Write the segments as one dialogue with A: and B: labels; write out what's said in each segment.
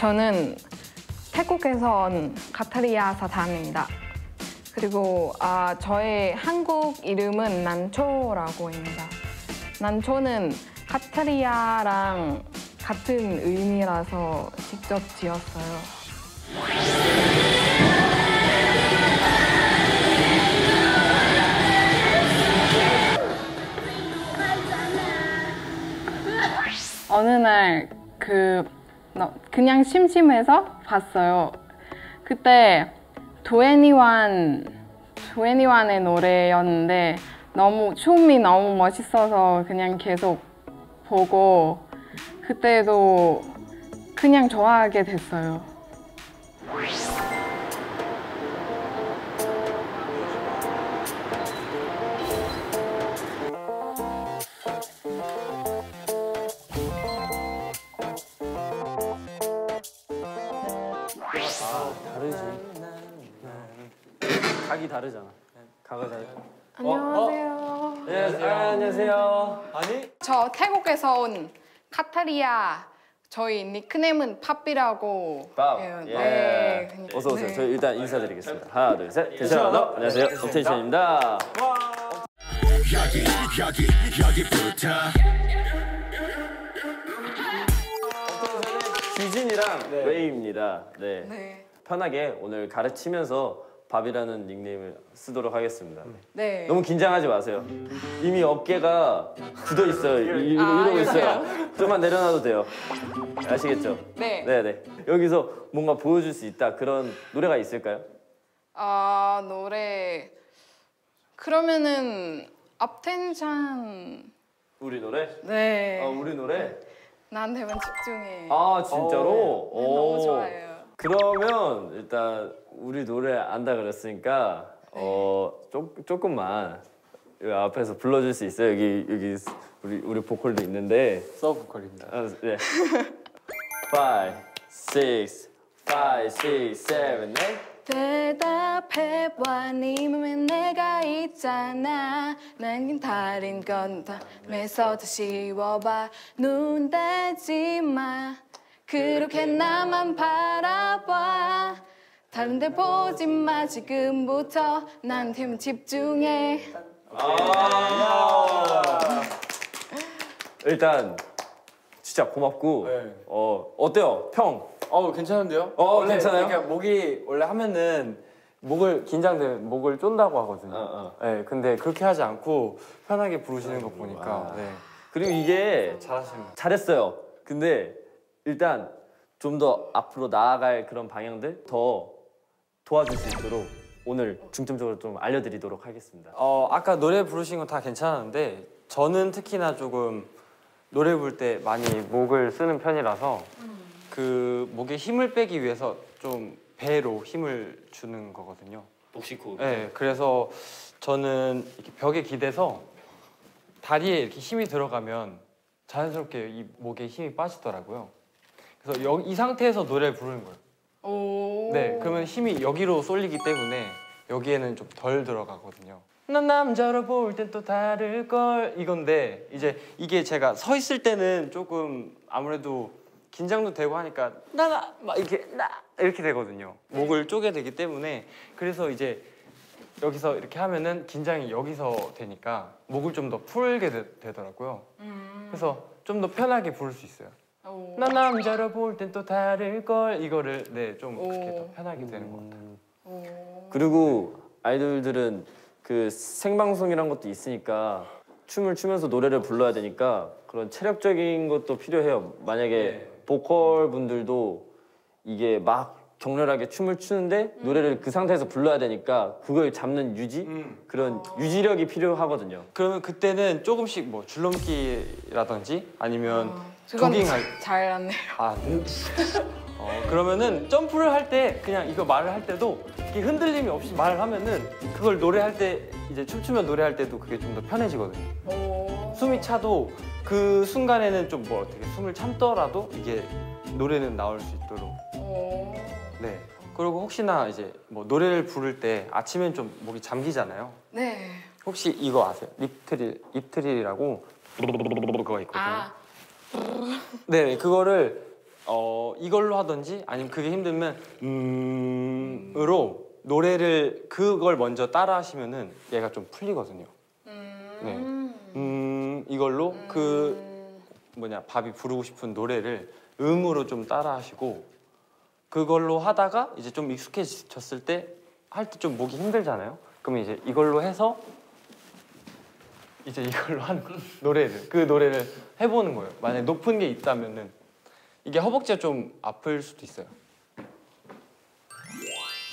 A: 저는 태국에서 온 카타리아 사람입니다. 그리고 아, 저의 한국 이름은 난초라고 합니다. 난초는 카타리아랑 같은 의미라서 직접 지었어요. 어느 날 그 그냥 심심해서 봤어요. 그때 도애니완 도애니완의 노래였는데 너무 춤이 너무 멋있어서 그냥 계속 보고 그때도 그냥 좋아하게 됐어요.
B: 각이 다르잖아. 각을 다르.
A: 안녕하세요.
B: 안녕하세요. 아, 안녕하세요.
C: 아니
A: 저 태국에서 온 카타리아. 저희 닉네임은 팝이라고
B: 밥.
A: 해요.
B: 예.
A: 네, 그냥-
B: 어서 오세요.
A: 네.
B: 저희 일단 인사드리겠습니다. 하나, 둘, 셋. 대시하나 안녕하세요. 엄텐션입니다.
D: 여기 여기 여기부터
B: 규진이랑 웨이입니다. 네.
A: 네.
B: 편하게 오늘 가르치면서 밥이라는 닉네임을 쓰도록 하겠습니다.
A: 네.
B: 너무 긴장하지 마세요. 이미 어깨가 굳어 있어요. 이, 이,
A: 아,
B: 이러고 있어요.
A: 이러세요?
B: 좀만 내려놔도 돼요. 아시겠죠?
A: 네.
B: 네네. 여기서 뭔가 보여줄 수 있다 그런 노래가 있을까요?
A: 아 노래 그러면은 앞텐션
B: 우리 노래?
A: 네
B: 아 우리 노래?
A: 나한테만 집중해
B: 아 진짜로?
A: 네, 너무
B: 오.
A: 좋아해요
B: 그러면 일단 우리 노래 안다 그랬으니까 어 조, 조금만 여기 앞에서 불러줄 수 있어요? 여기 여기 우리 우리 보컬도 있는데
C: 서브 보컬입니다.
B: 아, 네. 5, 6, 5, 6, 7, 8
A: 대답해봐 네 맘에 내가 있잖아 난 다른 건다 매서 다시 워봐 눈 떼지 마 그렇게 나만 바라봐 다른 데 보지 마 지금부터 나한테만 집중해
B: 일단 진짜 고맙고
C: 네.
B: 어 어때요 평?
C: 어 괜찮은데요?
B: 어,
C: 원래
B: 괜찮아요?
C: 그러니까 목이 원래 하면은 목을 긴장되면 목을 쫀다고 하거든요.
B: 어,
C: 네, 근데 그렇게 하지 않고 편하게 부르시는 거 보니까
B: 아.
C: 네.
B: 그리고 이게
C: 잘하시는 것
B: 잘했어요. 근데 일단 좀 더 앞으로 나아갈 그런 방향들 더 도와줄 수 있도록 오늘 중점적으로 좀 알려드리도록 하겠습니다.
C: 어, 아까 노래 부르신 건 다 괜찮았는데 저는 특히나 조금 노래 부를 때 많이 목을 쓰는 편이라서 그 목에 힘을 빼기 위해서 좀 배로 힘을 주는 거거든요.
B: 복식호.
C: 네, 그래서 저는 이렇게 벽에 기대서 다리에 이렇게 힘이 들어가면 자연스럽게 이 목에 힘이 빠지더라고요. 그래서 여- 이 상태에서 노래를 부르는 거예요.
A: 오.
C: 네, 그러면 힘이 여기로 쏠리기 때문에 여기에는 좀 덜 들어가거든요. 난 남자로 볼 땐 또 다를 걸 이건데 이제 이게 제가 서 있을 때는 조금 아무래도 긴장도 되고 하니까 나나 막 이렇게 나 이렇게 되거든요. 목을 쪼개 되기 때문에 그래서 이제 여기서 이렇게 하면은 긴장이 여기서 되니까 목을 좀 더 풀게 되, 더라고요
A: 음.
C: 그래서 좀 더 편하게 부를 수 있어요.
A: 오.
C: 난 남자로 볼 땐 또 다를 걸 이거를 네좀 그렇게
A: 오.
C: 더 편하게 되는 것 같아요.
A: 오.
B: 그리고 아이돌들은 그 생방송이란 것도 있으니까 춤을 추면서 노래를 불러야 되니까 그런 체력적인 것도 필요해요. 만약에 보컬 분들도 이게 막 격렬하게 춤을 추는데 노래를 그 상태에서 불러야 되니까 그걸 잡는 유지 그런 유지력이 필요하거든요.
C: 그러면 그때는 조금씩 뭐 줄넘기라든지 아니면
A: 그건
C: 조깅할
A: 잘안 해요.
C: 아 네. 어, 그러면은 점프를 할 때 그냥 이거 말을 할 때도 이렇게 흔들림이 없이 말을 하면은 그걸 노래할 때 이제 춤추면 노래할 때도 그게 좀 더 편해지거든요.
A: 오.
C: 숨이 차도 그 순간에는 좀 뭐 어떻게 숨을 참더라도 이게 노래는 나올 수 있도록
A: 오.
C: 네. 그리고 혹시나 이제 뭐 노래를 부를 때 아침엔 좀 목이 잠기잖아요.
A: 네.
C: 혹시 이거 아세요? 립트릴, 립트릴이라고 그거 있거든요.
A: 아.
C: 네, 그거를 어 이걸로 하든지 아니면 그게 힘들면 음으로 노래를 그걸 먼저 따라 하시면은 얘가 좀 풀리거든요. 네. 음 이걸로 그 뭐냐 밥이 부르고 싶은 노래를 음으로 좀 따라 하시고 그걸로 하다가 이제 좀 익숙해졌을 때 할 때 좀 목이 힘들잖아요. 그러면 이제 이걸로 해서 이제 이걸로 하는 거예요. 노래를 그 노래를 해보는 거예요. 만약 에 높은 게 있다면은 이게 허벅지가 좀 아플 수도 있어요.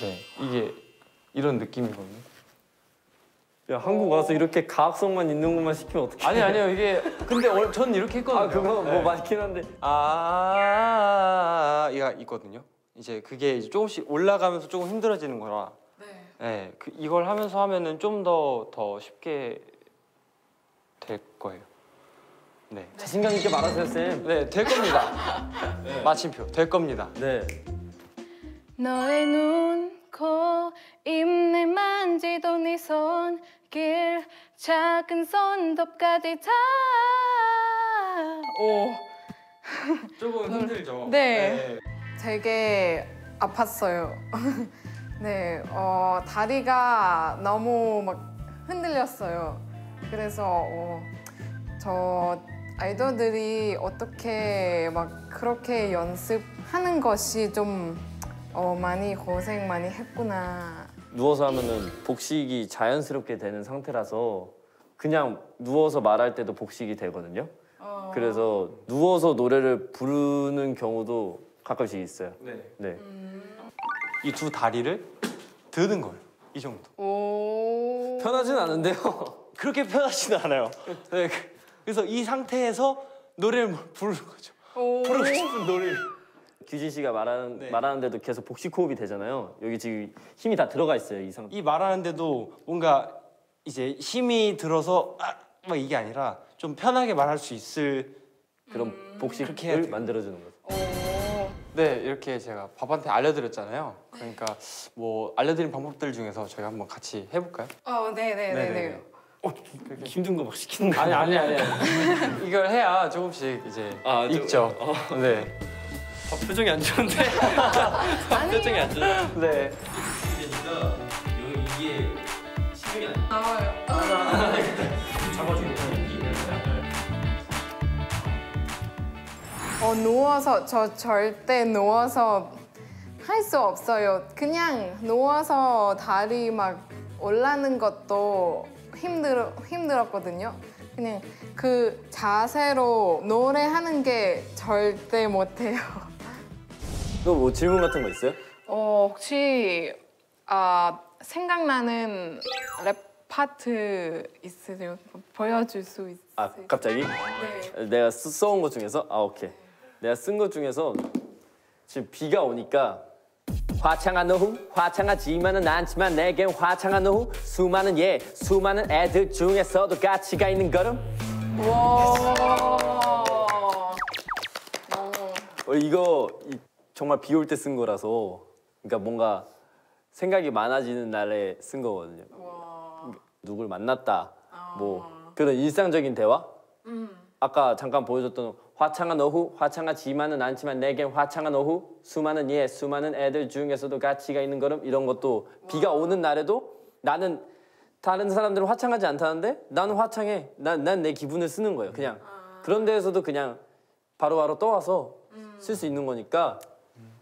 C: 네, 이게 이런 느낌이거든요.
B: 야 한국 와서 이렇게 가학성만 있는 것만 시키면 어떡해?
C: 아니 아니요 이게 근데 원- 전 이렇게 했거든요.
B: 아 그거
C: 네.
B: 뭐 맞긴 한데.
C: 아, 이가 있거든요. 이제 그게 이제 조금씩 올라가면서 조금 힘들어지는 거라.
A: 네.
C: 네, 그 이걸 하면서 하면은 좀 더더 쉽게 될 거예요. 네,
B: 자신감 있게 말하세요 쌤.
C: 네, 될 겁니다. 마침표 될 겁니다.
B: 네.
A: 너의 눈, 코, 입내 만지던 네 손길 작은 손톱까지 다 오,
C: 조금 힘들죠.
A: 네. 되게 아팠어요. 네, 어, 다리가 너무 막 흔들렸어요. 그래서 어, 저 아이돌들이 어떻게 막 그렇게 연습하는 것이 좀 어, 많이 고생 많이 했구나.
B: 누워서 하면은 복식이 자연스럽게 되는 상태라서 그냥 누워서 말할 때도 복식이 되거든요.
A: 어,
B: 그래서 누워서 노래를 부르는 경우도 가끔씩 있어요.
C: 네.
B: 네.
C: 이두 다리를 드는 거예요. 이 정도.
A: 오.
B: 편하진 않은데요.
C: 그렇게 편하지는 않아요. 네, 그- 그래서 이 상태에서 노래를 부르는 거죠.
A: 오.
C: 부르고 싶은 노래를.
B: 규진 씨가 말하는
C: 네.
B: 말하는데도 계속 복식 호흡이 되잖아요. 여기 지금 힘이 다 들어가 있어요 이 상태.
C: 이 말하는데도 뭔가 이제 힘이 들어서 아, 막 이게 아니라 좀 편하게 말할 수 있을
B: 그런
C: 해야
B: 복식을. 만들어주는 거죠.
A: 오.
C: 네 이렇게 제가 밥한테 알려드렸잖아요 그러니까 뭐 알려드린 방법들 중에서 저희가 한번 같이 해볼까요?
A: 어, 네, 네, 네, 네.
B: 힘든 거 막 시키는 거.
C: 아니 아니 아니 아니. 이걸 해야 조금씩 이제
B: 아, 좀-
C: 익죠 네.
B: 아, 표정이 안 좋은데. 표정이 안 좋아.
C: 네
B: 그러니까 이게 신경이 안
A: 나와요.
B: 잡아주고
A: 어 누워서 저 절대 누워서 할 수 없어요. 그냥 누워서 다리 막 올라는 것도 힘들 힘들었거든요. 그냥 그 자세로 노래하는 게 절대 못해요.
B: 또 뭐 질문 같은 거 있어요?
A: 어 혹시 아 생각나는 랩 파트 있으세요? 보여줄 수 있어요?
B: 아 갑자기?
A: 네.
B: 내가 쓰, 써온 것 중에서 아 오케이 내가 쓴 것 중에서 지금 비가 오니까 화창한 오후 화창하지만은 않지만 내겐 화창한 오후. 수많은 예 수많은 애들 중에서도 가치가 있는 걸음.
A: 와.
B: 어, 이거 이- 정말 비 올 때 쓴 거라서 그러니까 뭔가 생각이 많아지는 날에 쓴 거거든요.
A: 와.
B: 누굴 만났다. 뭐 그런 일상적인 대화 아까 잠깐 보여줬던 화창한 오후 화창하지만은 않지만 내겐 화창한 오후 수많은 예 수많은 애들 중에서도 가치가 있는 걸음 이런 것도 비가 오는 날에도 나는 다른 사람들은 화창하지 않다는데 나는 화창해. 난 난 내 기분을 쓰는 거예요 그냥. 그런 데에서도 그냥 바로바로 떠와서 쓸 수 있는 거니까.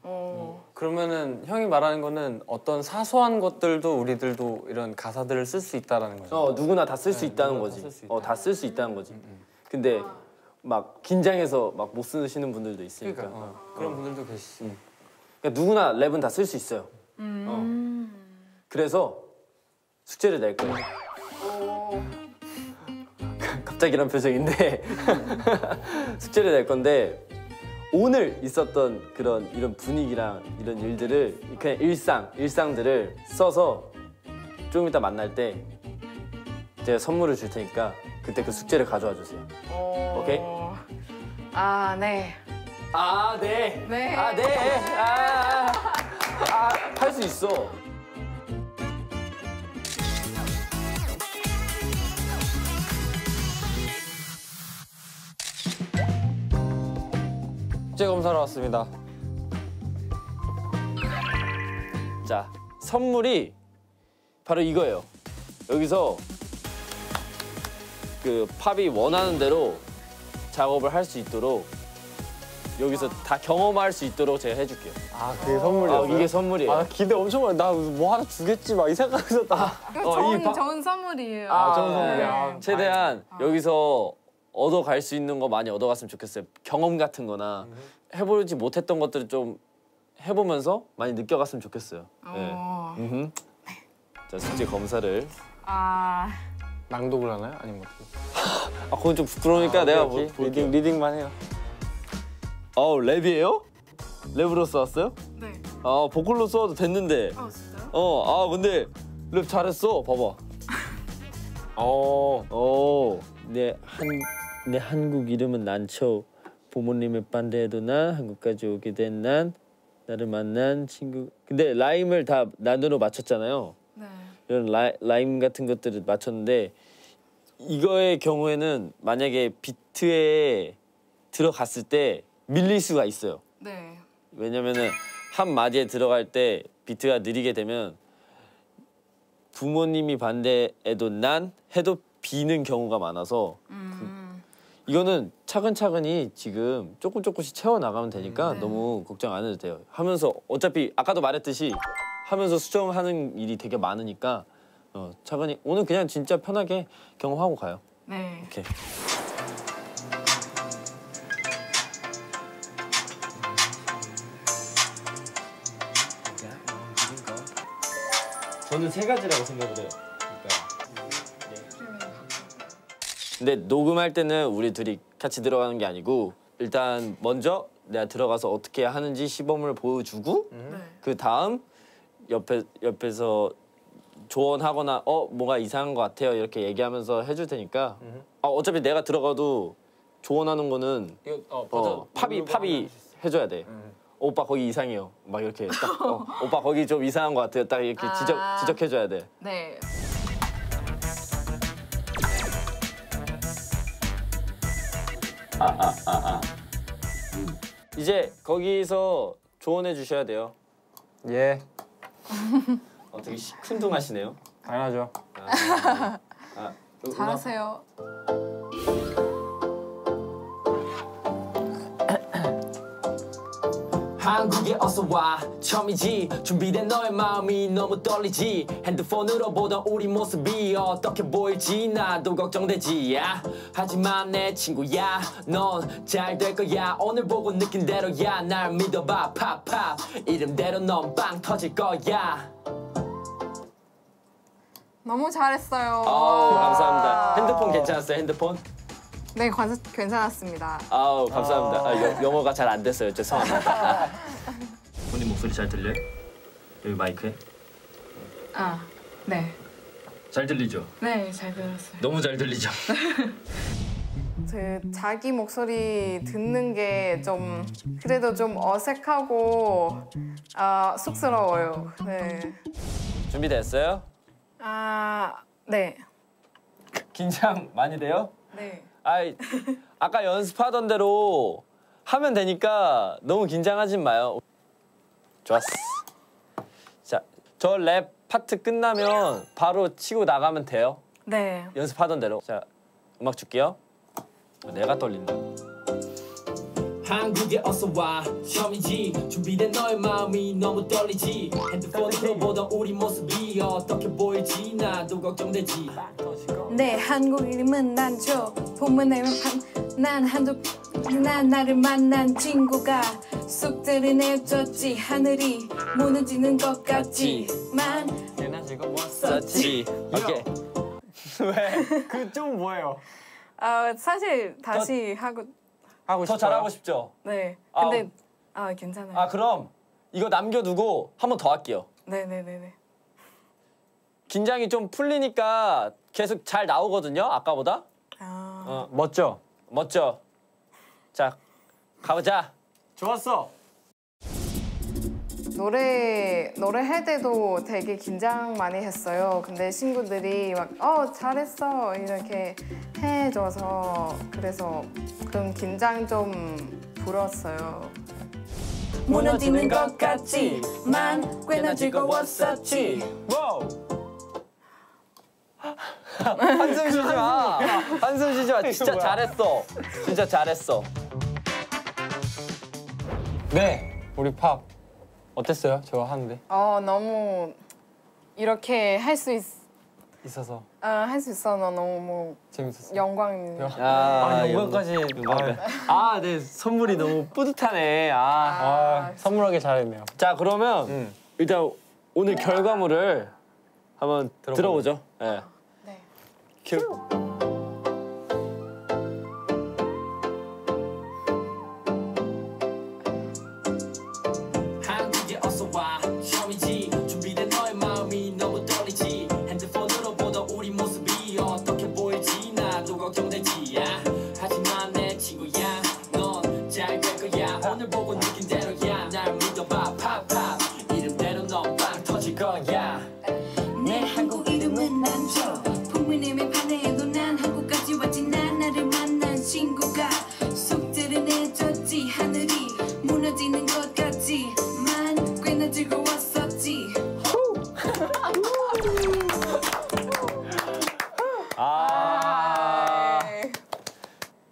A: 어.
C: 그러면은 형이 말하는 거는 어떤 사소한 것들도 우리들도 이런 가사들을 쓸 수 있다라는 거죠.
B: 어 누구나 다 쓸수
C: 네,
B: 있다는 거지.
C: 다 쓸 수 있다.
B: 어 다. 쓸 수 있다는 거지 근데 막 긴장해서 막 못 쓰시는 분들도 있으니까
C: 그러니까 어, 그런 분들도 계시지
B: 그러니까 누구나 랩은 다 쓸 수 있어요. 어. 그래서 숙제를 낼 거예요. 갑자기 이런 표정인데 숙제를 낼 건데 오늘 있었던 그런 이런 분위기랑 이런 일들을 그냥 일상 일상들을 써서 조금 이따 만날 때 제가 선물을 줄 테니까 그때 그 숙제를 가져와 주세요.
A: 어.
B: 오케이.
A: 아, 네.
B: 아 네.
A: 네.
B: 아 네. 아, 아, 할 수 있어.
C: 숙제 검사로 왔습니다.
B: 자, 선물이 바로 이거예요. 여기서 그 팝이 원하는 대로 작업을 할 수 있도록 여기서 다 경험할 수 있도록 제가 해줄게요.
C: 아 그게
B: 아,
C: 선물이었어요?
B: 이게 선물이에요.
C: 아 기대 엄청 많이 나뭐 하나 주겠지 막 이 생각에서 딱
A: 이거
B: 어, 이
A: 좋은,
B: 바-
A: 좋은 선물이에요.
B: 아,
C: 좋은 선물이야.
A: 네.
B: 최대한 여기서 얻어갈 수 있는 거 많이 얻어갔으면 좋겠어요. 경험 같은 거나 해보지 못했던 것들을 좀 해보면서 많이 느껴갔으면 좋겠어요. 네.
A: 어.
B: 자, 숙제 검사를.
A: 아,
C: 낭독을 하나요? 아니면 어떻게?
B: 아, 그건 좀 부끄러우니까 내가 뭐,
C: 이렇게
B: 볼게요.
C: 리딩 리딩만 해요.
B: 어, 랩이에요? 랩으로 써왔어요?
A: 네.
B: 아, 보컬로 써도 됐는데.
A: 어, 진짜요?
B: 어, 아, 근데 랩 잘했어. 봐봐. 어, 어, 내 한, 내 한국 이름은 난초. 부모님의 반대에도 난 한국까지 오게 된 난 나를 만난 친구. 근데 라임을 다 난으로 맞췄잖아요.
A: 네.
B: 이런 라, 라임 같은 것들을 맞췄는데 이거의 경우에는 만약에 비트에 들어갔을 때 밀릴 수가 있어요.
A: 네.
B: 왜냐면은 한 마디에 들어갈 때 비트가 느리게 되면 부모님이 반대해도 난 해도 비는 경우가 많아서
A: 음.
B: 이거는 차근차근히 지금 조금 조금씩 채워 나가면 되니까
A: 네.
B: 너무 걱정 안 해도 돼요. 하면서 어차피 아까도 말했듯이 하면서 수정하는 일이 되게 많으니까 어, 차근히 오늘 그냥 진짜 편하게 경험하고 가요.
A: 네.
B: 오케이. 저는 세 가지라고 생각을 해요. 그러니까. 근데 녹음할 때는 우리 둘이 같이 들어가는 게 아니고 일단 먼저 내가 들어가서 어떻게 하는지 시범을 보여주고
A: 네.
B: 그 다음 옆에 옆에서 조언하거나 어 뭐가 이상한 것 같아요 이렇게 얘기하면서 해줄 테니까 아, 어차피 내가 들어가도 조언하는 거는
C: 이거 어,
B: 어, 팝이 팝이 해줘야 돼. 오빠 거기 이상해요. 막 이렇게 딱 어, 오빠 거기 좀 이상한 것 같아요. 딱 이렇게 지적
A: 아.
B: 지적해줘야 돼.
A: 네.
B: 이제 거기서 조언해 주셔야 돼요.
C: 예.
B: 어, 되게 시큰둥하시네요.
C: 당연하죠.
B: 아, 아, 음-
A: 잘하세요.
E: 한국에 어서 와 처음이지 준비된 너의 마음이 너무 떨리지 핸드폰으로 보던 우리 모습이 어떻게 보일지 나도 걱정되지 야. 하지만 내 친구야 넌 잘 될 거야 오늘 보고 느낀 대로야 날 믿어봐 팝팝 이름대로 넌 빵 터질 거야
A: 너무 잘했어요.
B: 아우 감사합니다. 핸드폰 괜찮았어요? 핸드폰?
A: 네, 관- 괜찮았습니다.
B: 아우 감사합니다. 아, 여- 영어가 잘 안 됐어요. 죄송합니다. 아. 본인 목소리 잘 들려요? 여기 마이크에?
A: 아, 네.
B: 잘 들리죠?
A: 네, 잘 들었어요.
B: 너무 잘 들리죠?
A: 그 자기 목소리 듣는 게 좀 그래도 좀 어색하고 아 쑥스러워요. 네.
B: 준비됐어요?
A: 아, 네.
B: 긴장 많이 돼요?
A: 네.
B: 아이 아까 연습하던 대로 하면 되니까 너무 긴장하지 마요. 좋았어. 자, 저 랩 파트 끝나면 바로 치고 나가면 돼요.
A: 네.
B: 연습하던 대로. 자, 음악 줄게요. 내가 떨린다.
E: 한국에 어서 와 처음이지 준비된 너의 마음이 너무 떨리지 핸드폰으로 보던 우리 모습이 어떻게 보일지 나도 걱정되지
A: 네, 한국 이름은 난초. 봄은 난 한두 난 나를 만난 친구가 쑥들을 내줬지 하늘이 무너지는 것 같지만
C: 지금
B: 썼지. 오케이.
C: 왜? 그 좀 뭐예요?
A: 아 사실 다시 하고
C: 하고
B: 더
C: 싶어요?
B: 잘하고 싶죠?
A: 네.
B: 아우.
A: 근데 아 괜찮아요.
B: 아, 그럼 이거 남겨두고 한 번 더 할게요.
A: 네네네네.
B: 긴장이 좀 풀리니까 계속 잘 나오거든요. 아까보다.
A: 아
B: 어,
C: 멋져.
B: 멋져. 자, 가보자.
C: 좋았어.
A: 노래 노래 할 때도 되게 긴장 많이 했어요. 근데 친구들이 막 어 잘했어 이렇게 해줘서 그래서 그런 긴장 좀 풀었어요.
E: 무너지는 것 같지만 꽤나 즐거웠었지
B: 한숨 쉬지 마. 한숨 쉬지 마. 진짜 잘했어. 진짜 잘했어.
C: 네, 우리 팝 어땠어요? 저거 하는데
A: 어 너무 이렇게 할 수 있.
C: 있어서
A: 어, 할수 있어 너 너무
C: 재밌었어요.
A: 영광입니다.
B: 야,
C: 아, 영광까지.
B: 아, 네 선물이 너무 뿌듯하네. 아.
C: 아, 선물하기 잘했네요.
B: 자 그러면
C: 음.
B: 일단 오늘 결과물을 한번 들어보죠. 네.
A: 네.
B: 큐.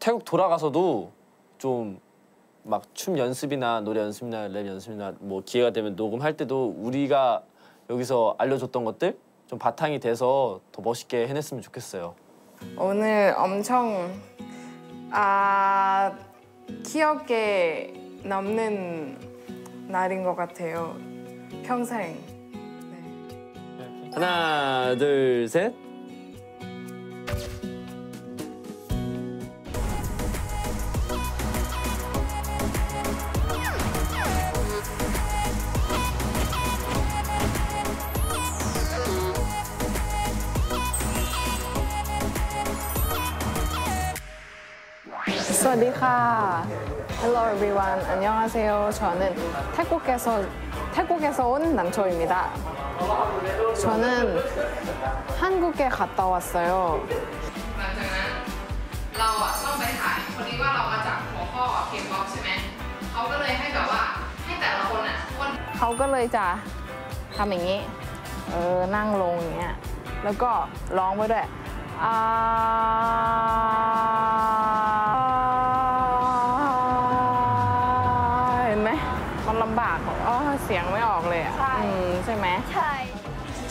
B: 태국 돌아가서도 좀 막 춤 연습이나 노래 연습이나 랩 연습이나 뭐 기회가 되면 녹음할 때도 우리가 여기서 알려줬던 것들 좀 바탕이 돼서 더 멋있게 해냈으면 좋겠어요.
A: 오늘 엄청 아 기억에 남는 날인 것 같아요. 평생. 네.
B: 하나, 둘, 셋.
A: 스와디카. Hello everyone. 안녕하세요. 저는 태국에서 태국에서 온 남초입니다. 저는 한국에 갔다 왔어요.
F: หลังจากนั้นเราอะต้องไปถ่ายพอดีว่าเรามาจากหัวข้อเคป๊อปใช่ไหมเขาก็เลยให้แบบว่าให้แต่ละคนอ่ะคน
A: เขาก็เลยจะทำอย่างนี้ เออ นั่งลงอย่างเงี้ย แล้วก็ร้องไปด้วยอ่า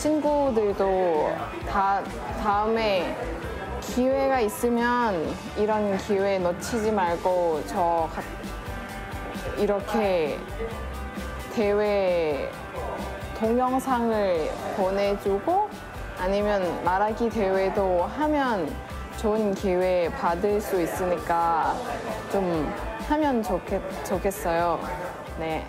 A: 친구들도 다 다음에 기회가 있으면 이런 기회 놓치지 말고 저 가- 이렇게 대회 동영상을 보내주고 아니면 말하기 대회도 하면 좋은 기회 받을 수 있으니까 좀 하면 좋겠, 좋겠어요. 네.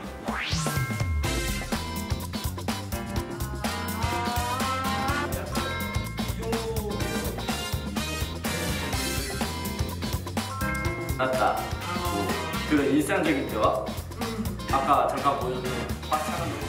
B: 맞다. 그 일상적인 대화? 아까 잠깐 보여준 화창한